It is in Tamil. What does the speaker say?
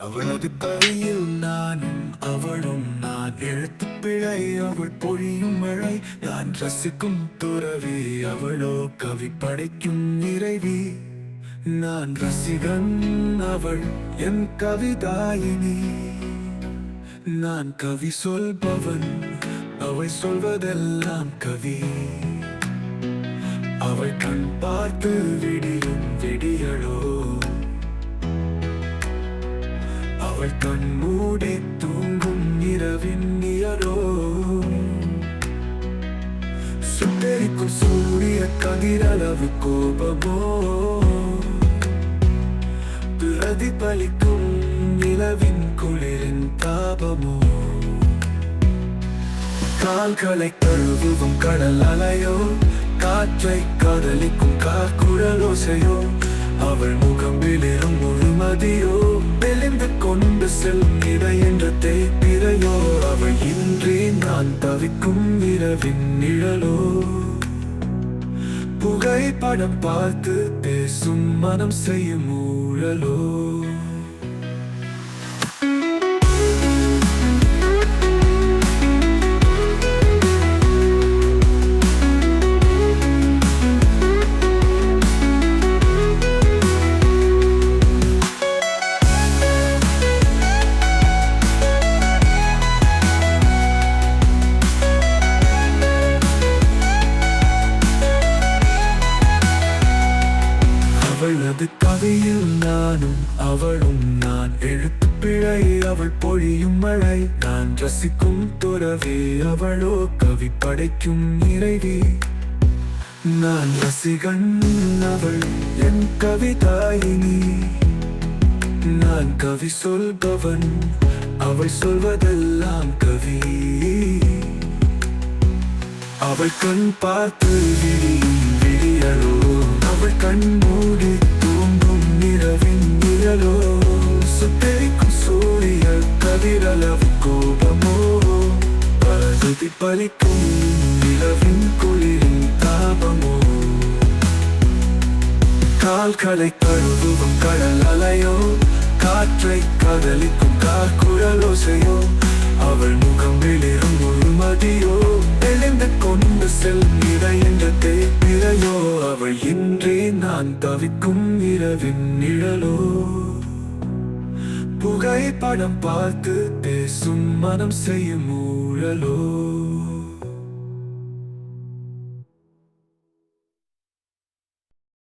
அவளது கையில் நானும் அவளும் நான். எழுத்து பிழை அவள் பொழியும் மழை. நான் ரசிக்கும் துறவி அவளோ கவி படைக்கும் நிறைவி. நான் ரசிகன் அவள் என் கவிதாயினி. நான் கவி சொல்பவன் அவள் சொல்வதெல்லாம் கவி. அவள் கண் பார்த்து நீங்கள் கண் மூடி தூங்கும் இரவின் நியரோ சுட்டெரிக்கும் சூரிய கதிரளவு கோபமோ? பிரதிபலிக்கும் நிலவின் குளிரின் தாபமோ? கால்களை கழுவும் கடல் அலையோ? காற்றை காதலிக்கும் காக்குழலோசையோ அவள் முகம் விளிரும் முழுமதியோ? விளிந்து கொண்டு செல்லும் இதை என்ற அவள் இன்றி நான் தவிக்கும் இரவின் நிழலோ. புகைப்படம் பார்த்து பேசும் மனம் செய்யும் ஊழலோ. அவளது கதையில் நானும் அவளும் நான் எழுத்து பிழை அவள் பொழியும் மழை. நான் ரசிக்கும் துறவி அவளோ கவி படைக்கும் இறைவி. நான் ரசிகன் அவள் என் கவிதாயினி நான் கவி சொல்பவன் அவள் சொல்வதெல்லாம் கவி. அவள் கண் பார்த்து விடியும் விடியலோ அவள் கண் மூடி கோபமோ பரதி பிரதிபலிக்கும் நிலவின் குளிரின் தாபமோ? கால்களை கழுவும் கடல் அலையோ? காற்றை கதலிக்கும் காக்குழலோசையோ அவள் முகம் வெளிரும் முழுமதியோ எழுந்து கொண்டு செல்லும் இறை என்ற அவள் இன்றே நான் தவிக்கும் இரவின் நிழலோ? புகைப்படம் பார்த்து பேசும் மனம் செய்யும் ஊழலோ?